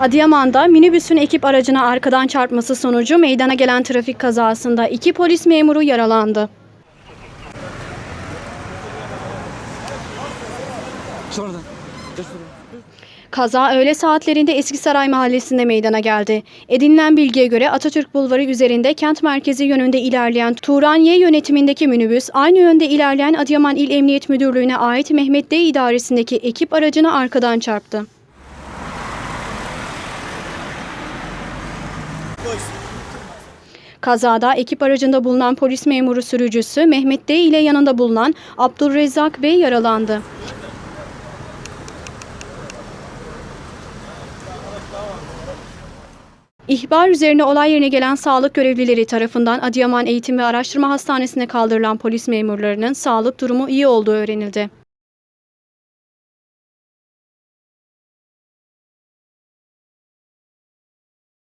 Adıyaman'da minibüsün ekip aracına arkadan çarpması sonucu meydana gelen trafik kazasında iki polis memuru yaralandı. Kaza öğle saatlerinde Eskisaray mahallesinde meydana geldi. Edinilen bilgiye göre Atatürk Bulvarı üzerinde kent merkezi yönünde ilerleyen Turaniye yönetimindeki minibüs aynı yönde ilerleyen Adıyaman İl Emniyet Müdürlüğü'ne ait Mehmet D idaresindeki ekip aracına arkadan çarptı. Kazada ekip aracında bulunan polis memuru sürücüsü Mehmet D ile yanında bulunan Abdurrezzak Bey yaralandı. İhbar üzerine olay yerine gelen sağlık görevlileri tarafından Adıyaman Eğitim ve Araştırma Hastanesi'ne kaldırılan polis memurlarının sağlık durumu iyi olduğu öğrenildi.